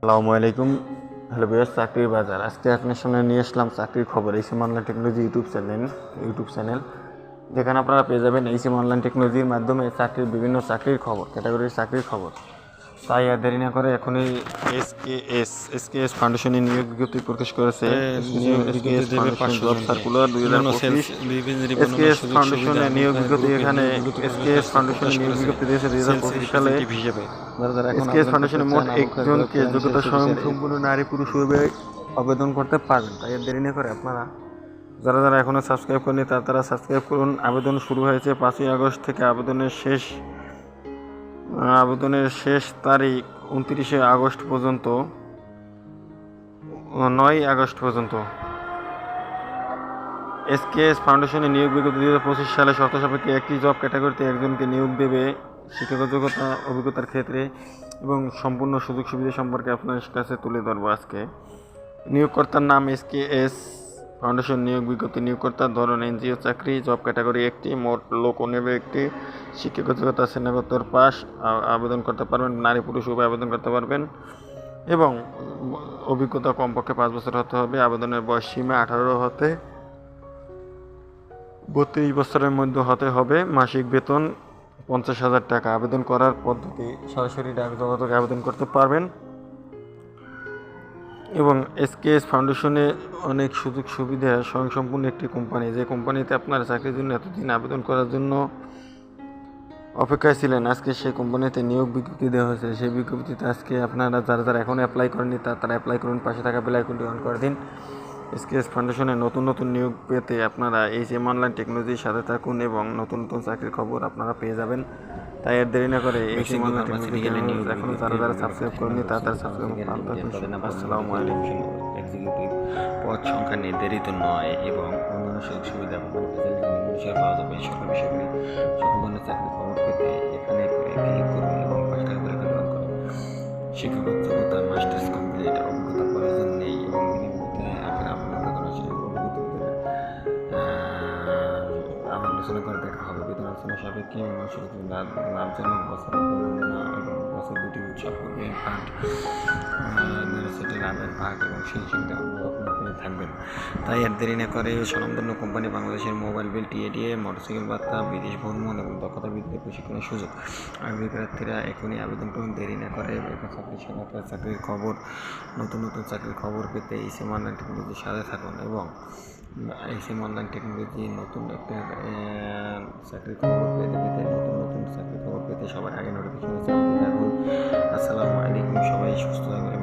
আসসালামু আলাইকুম। হ্যালো বিয়ার চাকরির বাজার। আজকে আপনার সামনে নিয়ে আসলাম চাকরির খবর এইসিম online technology YouTube channel YouTube channel, যেখানে আপনারা পেয়ে যাবেন এইসিম অনলাইন টেকনোলজির মাধ্যমে চাকরির বিভিন্ন চাকরির খবর, ক্যাটাগরির চাকরির খবর। তাই আর দেরি না করে এখনই S K S S K S ফাউন্ডেশনে নিয়োগ বিজ্ঞপ্তি প্রকাশ করেছে। সার্কুলার দুই হাজার পঁচিশ। এসকেএস ফাউন্ডেশনে নিয়োগ বিজ্ঞপ্তি এখানে এসকেএস ফাউন্ডেশনে নিয়োগ বিজ্ঞপ্তি দিয়েছে দুই হাজার পঁচিশ সালে। এসকেএস ফাউন্ডেশনে মোট একজনকে যোগ্যতা স্বয়ং সম্পূর্ণ নারী পুরুষ উভয়ে আবেদন করতে পারবেন। তাই আর দেরি না করে আপনারা যারা যারা এখনও সাবস্ক্রাইব করেনি তারা তারা সাবস্ক্রাইব করুন। আবেদন শুরু হয়েছে পাঁচই আগস্ট থেকে আবেদনের শেষ আবেদনের শেষ তারিখ উনত্রিশে আগস্ট পর্যন্ত নয় আগস্ট পর্যন্ত। এসকেএস ফাউন্ডেশনে নিয়োগ বিজ্ঞপ্তি দু হাজার পঁচিশ সালে শর্ত সাপেক্ষে একটি জব ক্যাটাগরিতে একজনকে নিয়োগ দেবে শিক্ষাগত যোগ্যতা, অভিজ্ঞতার ক্ষেত্রে এবং সম্পূর্ণ সুযোগ সুবিধা সম্পর্কে আপনার কাছে তুলে ধরবো আজকে। নিয়োগকর্তার নাম এসকেএস ফাউন্ডেশন নিয়োগ বিজ্ঞপ্তি নিয়োগকর্তার ধরন, এনজিও, চাকরি, জব ক্যাটাগরি একটি, মোট লোক নেবে একটি শিক্ষাগত যোগ্যতা স্নাতকোত্তর পাস আবেদন করতে পারবেন, নারী পুরুষ উভয় আবেদন করতে পারবেন এবং অভিজ্ঞতা কমপক্ষে পাঁচ বছর হতে হবে, আবেদনের বয়স সীমা আঠারো হতে বত্রিশ বছরের মধ্যে হতে হবে, মাসিক বেতন পঞ্চাশ হাজার টাকা, আবেদন করার পদ্ধতি, সরাসরি যোগাযোগে আবেদন করতে পারবেন। এবং এসকেএস ফাউন্ডেশনে অনেক সুযোগ সুবিধা স্বয়ংসম্পূর্ণ একটি কোম্পানি যে কোম্পানিতে আপনার চাকরির জন্য এতদিন আবেদন করার জন্য অপেক্ষায় ছিলেন, আজকে সেই কোম্পানিতে নিয়োগ বিজ্ঞপ্তি দেওয়া হয়েছে। সেই বিজ্ঞপ্তিতে আজকে আপনারা যারা যারা এখন অ্যাপ্লাই করেননি, তা, তারা অ্যাপ্লাই করুন। পাশে থাকা বেলাইকনটি অন করে দিন। এসকেএস ফাউন্ডেশনে নতুন নতুন নিয়োগ পেতে আপনারা এই এম অনলাইন টেকনোলজির সাথে থাকুন এবং নতুন নতুন চাকরির খবর আপনারা পেয়ে যাবেন। তাই আর দেরি না করে এই এম অনলাইন টেকনোলজি এখন যারা যারা সাবস্ক্রাইব করেনি তারা তারা সাবস্ক্রাইব আসসালামু আলাইকুম এক্সিকিউটিভ পদ সংখ্যা নির্ধারিত নয় এবং অন্যান্য সুযোগ সুবিধা এবং পাওয়া যাবে। সকল বিষয়গুলি সকল ধরনের চাকরি খবর পেতে এখানে আলোচনা করে দেখা হবে বেতন আলোচনা সাপেক্ষে লাভজনক বছর এবং বছর দুটি উৎসব করবে ফান্ড সেটি লাভের ভাগ এবং সেই আপনারা পেয়ে থাকবেন। তাই আর দেরি না করে স্বনামধন্য কোম্পানি বাংলাদেশের মোবাইল বিল, টিএডিএ, মোটরসাইকেল ভাত্তা বিদেশ ভ্রমণ এবং দক্ষতা বৃদ্ধি প্রশিক্ষণের সুযোগ। আগ্রহী প্রার্থীরা এখনই আবেদন করুন, দেরি না করে বেকার চাকরি সহায়তা চাকরির খবর, নতুন নতুন চাকরির খবর পেতে এই সেম অনলাইন টেকনোলজির সাথে থাকুন এবং এই সেম অনলাইন টেকনোলজি, নতুন একটা চাকরি খবর পেতে পেতে, নতুন নতুন চাকরি খবর পেতে সবার আগে নোটিফিকেশন থাকুন আসসালামু আলাইকুম সবাই, সুস্থ থাকবেন।